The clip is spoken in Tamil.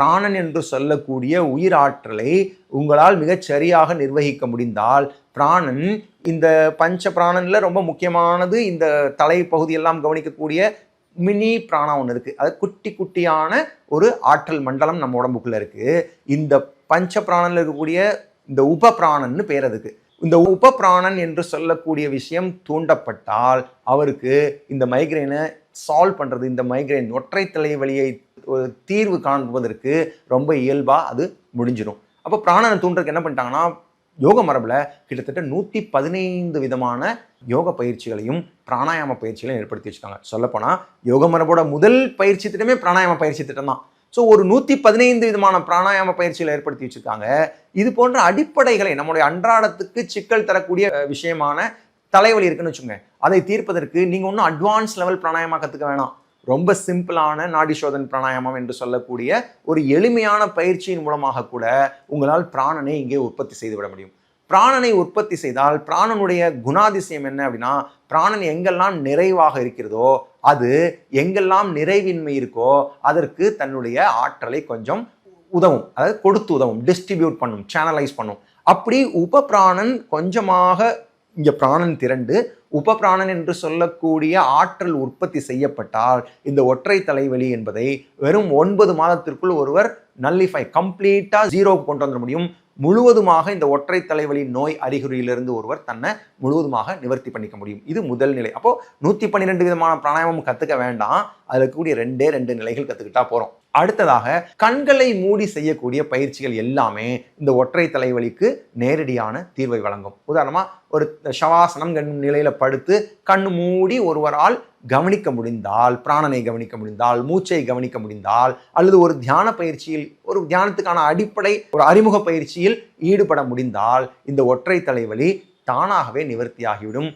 பிராணன் என்று சொல்லக்கூடிய உயிர் ஆற்றலை உங்களால் மிகச் சரியாக நிர்வகிக்க முடிந்தால் பிராணன் இந்த பஞ்ச பிராணனில் ரொம்ப முக்கியமானது இந்த தலை பகுதியெல்லாம் கவனிக்கக்கூடிய மினி பிராணம் ஒன்று இருக்குது அது குட்டி குட்டியான ஒரு ஆற்றல் மண்டலம் நம்ம உடம்புக்குள்ளே இருக்குது இந்த பஞ்ச பிராணனில் இருக்கக்கூடிய இந்த உப பிராணன்னு பேர் அதுக்கு. இந்த உப பிராணன் என்று சொல்லக்கூடிய விஷயம் தூண்டப்பட்டால் அவருக்கு இந்த மைக்ரைனை சால்வ் பண்ணுறது இந்த மைக்ரைன் ஒற்றை தலைவலியை ஒரு தீர்வு காண்பதற்கு ரொம்ப இயல்பாக அது முடிஞ்சிடும் அப்போ பிராணனை தூண்டுறதுக்கு என்ன பண்ணிட்டாங்கன்னா யோக மரபில் கிட்டத்தட்ட நூற்றி பதினைந்து விதமான யோக பயிற்சிகளையும் பிராணாயாம பயிற்சிகளையும் ஏற்படுத்தி வச்சுக்காங்க சொல்லப்போனால் யோக மரபோட முதல் பயிற்சி திட்டமே பிராணாயாம பயிற்சி திட்டம் தான். ஸோ ஒரு நூற்றி பதினைந்து விதமான பிராணாயாம பயிற்சிகளை ஏற்படுத்தி வச்சுருக்காங்க. இது போன்ற அடிப்படைகளை நம்முடைய அன்றாடத்துக்கு சிக்கல் தரக்கூடிய விஷயமான தலைவலி இருக்குன்னு வச்சுக்கோங்க. அதை தீர்ப்பதற்கு நீங்கள் ஒன்றும் அட்வான்ஸ் லெவல் பிராணாயமா கற்றுக்க வேணாம். ரொம்ப சிம்பிளான நாடி சோதன் பிராணாயாமம் என்று சொல்லக்கூடிய ஒரு எளிமையான பயிற்சியின் மூலமாக கூட உங்களால் பிராணனை இங்கே உற்பத்தி செய்து விட முடியும். பிராணனை உற்பத்தி செய்தால் பிராணனுடைய குணாதிசயம் என்ன அப்படின்னா பிராணன் எங்கெல்லாம் நிறைவாக இருக்கிறதோ அது எங்கெல்லாம் நிறைவின்மை இருக்கோ அதற்கு தன்னுடைய ஆற்றலை கொஞ்சம் உதவும். அதாவது கொடுத்து உதவும் டிஸ்ட்ரிபியூட் பண்ணும் சேனலைஸ் பண்ணும். அப்படி உபபிராணன் கொஞ்சமாக இங்கே பிராணன் திரண்டு உபபிராணன் என்று சொல்லக்கூடிய ஆற்றல் உற்பத்தி செய்யப்பட்டால் இந்த ஒற்றை தலைவலி என்பதை வெறும் ஒன்பது மாதத்திற்குள் ஒருவர் நல்லிஃபை கம்ப்ளீட்டாக ஜீரோவுக்கு கொண்டு வந்துட முடியும். முழுவதுமாக இந்த ஒற்றை தலைவலி நோய் அறிகுறியிலிருந்து ஒருவர் தன்னை முழுவதுமாக நிவர்த்தி பண்ணிக்க முடியும். இது முதல் நிலை. அப்போது நூற்றி பன்னிரெண்டு விதமான பிராணாயாமம் கற்றுக்க வேண்டாம். அதில் இருக்கக்கூடிய ரெண்டே ரெண்டு நிலைகள் கற்றுக்கிட்டா போகிறோம் அடுத்ததாக கண்களை மூடி செய்யக்கூடிய பயிற்சிகள் எல்லாமே இந்த ஒற்றை தலைவலிக்கு நேரடியான தீர்வை வழங்கும். உதாரணமாக ஒரு சவாசனம் கண் நிலையில் படுத்து கண் மூடி ஒருவரால் கவனிக்க முடிந்தால் பிராணனை கவனிக்க முடிந்தால் மூச்சை கவனிக்க முடிந்தால் அல்லது ஒரு தியான பயிற்சியில் ஒரு தியானத்துக்கான அடிப்படை ஒரு அறிமுக பயிற்சியில் ஈடுபட முடிந்தால் இந்த ஒற்றை தலைவலி தானாகவே நிவர்த்தியாகிவிடும்.